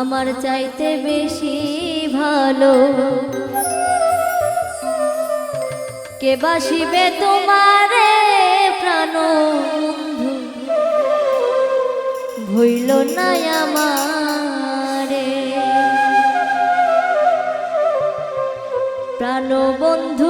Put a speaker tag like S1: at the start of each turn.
S1: আমার চাইতে বেশি ভালো। কে বাসিবে তোমারে প্রাণ বন্ধু? ভইল না আমারে। প্রাণ বন্ধু